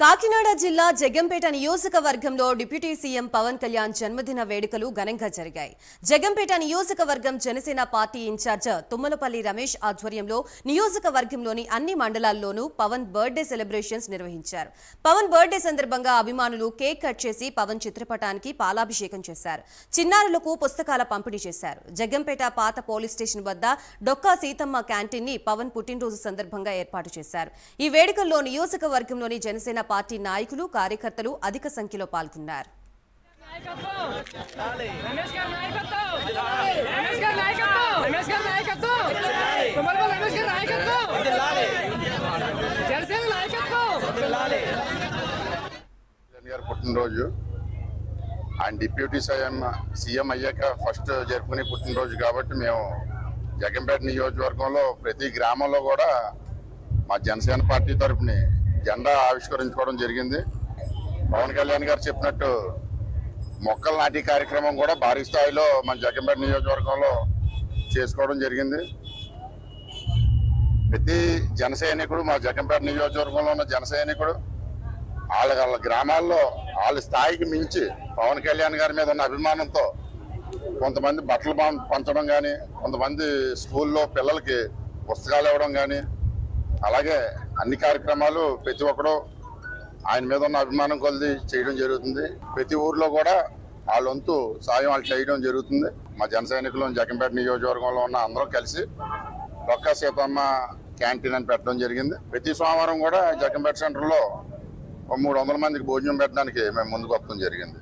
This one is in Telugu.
కాకినాడ జిల్లా జగంపేట నియోజకవర్గంలో డిప్యూటీ సీఎం పవన్ కళ్యాణ్ జన్మదిన వేడుకలు ఘనంగా జరిగాయి. జగంపేట నియోజకవర్గం జనసేన పార్టీ ఇన్ఛార్జ్ తుమ్మలపల్లి రమేష్ ఆధ్వర్యంలో నియోజకవర్గంలోని అన్ని మండలాల్లోనూ పవన్ బర్త్డే సెలబ్రేషన్స్ నిర్వహించారు. పవన్ బర్త్డే సందర్భంగా అభిమానులు కేక్ కట్ చేసి పవన్ చిత్రపటానికి పాలాభిషేకం చేశారు. చిన్నారులకు పుస్తకాల పంపిణీ చేశారు. జగంపేట పాత పోలీస్ స్టేషన్ వద్ద డొక్కా సీతమ్మ క్యాంటీన్ని పవన్ పుట్టినరోజు సందర్భంగా ఏర్పాటు చేశారు. ఈ వేడుకల్లో నియోజకవర్గంలోని జనసేన పార్టీ నాయకులు కార్యకర్తలు అధిక సంఖ్యలో పాల్గొన్నారు. పుట్టినరోజు. ఆయన డిప్యూటీ సీఎం సీఎం అయ్యాక ఫస్ట్ జరుపుకునే పుట్టినరోజు కాబట్టి మేము జగన్పేట నియోజకవర్గంలో ప్రతి గ్రామంలో కూడా మా జనసేన పార్టీ తరఫుని జెండా ఆవిష్కరించుకోవడం జరిగింది. పవన్ కళ్యాణ్ గారు చెప్పినట్టు మొక్కలు నాటి కార్యక్రమం కూడా భారీ స్థాయిలో మన జగన్పేట నియోజకవర్గంలో చేసుకోవడం జరిగింది. ప్రతి జన సైనికుడు మా జగన్పేట నియోజకవర్గంలో ఉన్న జన సైనికుడు వాళ్ళ వాళ్ళ గ్రామాల్లో వాళ్ళ స్థాయికి మించి పవన్ కళ్యాణ్ గారి మీద ఉన్న అభిమానంతో కొంతమంది బట్టలు పం- పంచడం కానీ కొంతమంది స్కూల్లో పిల్లలకి పుస్తకాలు ఇవ్వడం కానీ అలాగే అన్ని కార్యక్రమాలు ప్రతి ఒక్కడు ఆయన మీద ఉన్న అభిమానం కొలది చేయడం జరుగుతుంది. ప్రతి ఊర్లో కూడా వాళ్ళ వంతు సాయం వాళ్ళు చేయడం జరుగుతుంది. మా జన సైనికులు జగన్పేట నియోజకవర్గంలో ఉన్న అందరం కలిసి ఒక్క సీతమ్మ క్యాంటీన్ అని పెట్టడం జరిగింది. ప్రతి సోమవారం కూడా జగన్పేట సెంటర్లో మూడు వందల మందికి భోజనం పెట్టడానికి మేము ముందుకు వస్తాం జరిగింది.